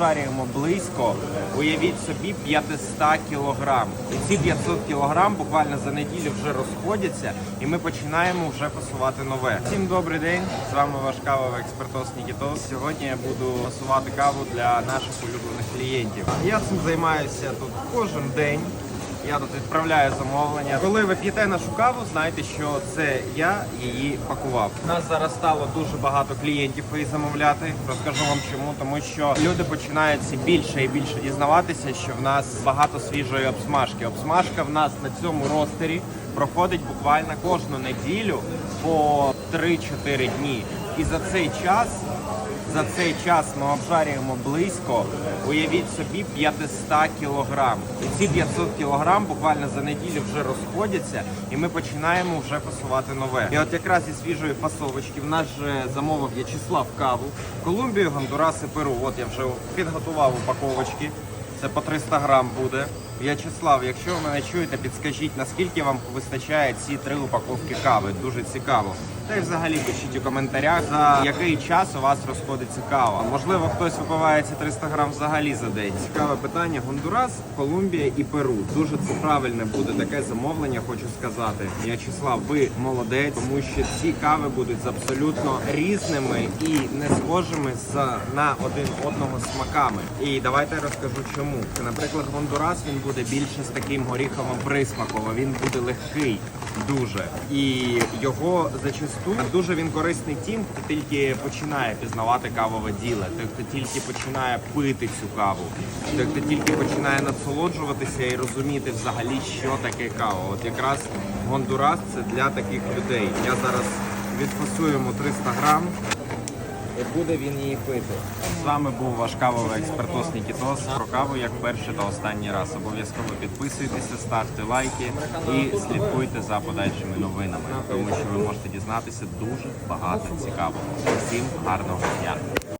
Жарюємо близько, уявіть собі, 500 кілограм. І ці 500 кілограм буквально за неділю вже розходяться, і ми починаємо вже пасувати нове. Всім добрий день! З вами ваш кавовий експертос Нікітос. Сьогодні я буду пасувати каву для наших улюблених клієнтів. Я цим займаюся тут кожен день. Я тут відправляю замовлення. Коли ви п'єте нашу каву, знайте, що це я її пакував. У нас зараз стало дуже багато клієнтів її замовляти. Розкажу вам чому, тому що люди починають більше і більше дізнаватися, що в нас багато свіжої обсмажки. Обсмажка в нас на цьому ростері проходить буквально кожну неділю по 3-4 дні. І за цей час за цей час ми обжарюємо близько, уявіть собі, 500 кілограм. І ці 500 кілограм буквально за неділю вже розходяться, і ми починаємо вже фасувати нове. І от якраз зі свіжої фасовочки в нас же замовив В'ячеслав каву, Колумбію, Гондурас і Перу. От я вже підготував упаковочки. Це по 300 грам буде. В'ячеслав, якщо ви мене чуєте, підскажіть, наскільки вам вистачає ці три упаковки кави. Дуже цікаво. Та й взагалі пишіть у коментарях, за який час у вас розходиться кава. Можливо, хтось випиває ці 300 грам взагалі за день. Цікаве питання: Гондурас, Колумбія і Перу. Дуже це правильне буде таке замовлення. Хочу сказати. В'ячеслав, ви молодець, тому що ці кави будуть абсолютно різними і не схожими з на один одного смаками. І давайте я розкажу чому. Наприклад, Гондурас він буде більше з таким горіховим присмаком. Він буде легкий дуже. І його зачасту дуже він корисний тим, хто тільки починає пізнавати кавове діло, той, хто тільки починає пити цю каву, той, хто тільки починає насолоджуватися і розуміти взагалі, що таке кава. От якраз Гондурас це для таких людей. Я зараз відфасую йому 300 грам. І буде він її пити. З вами був ваш кавовий експертос Нікітос. Про каву як перший та останній раз. Обов'язково підписуйтеся, ставте лайки і слідкуйте за подальшими новинами, тому що ви можете дізнатися дуже багато цікавого. Всім гарного дня!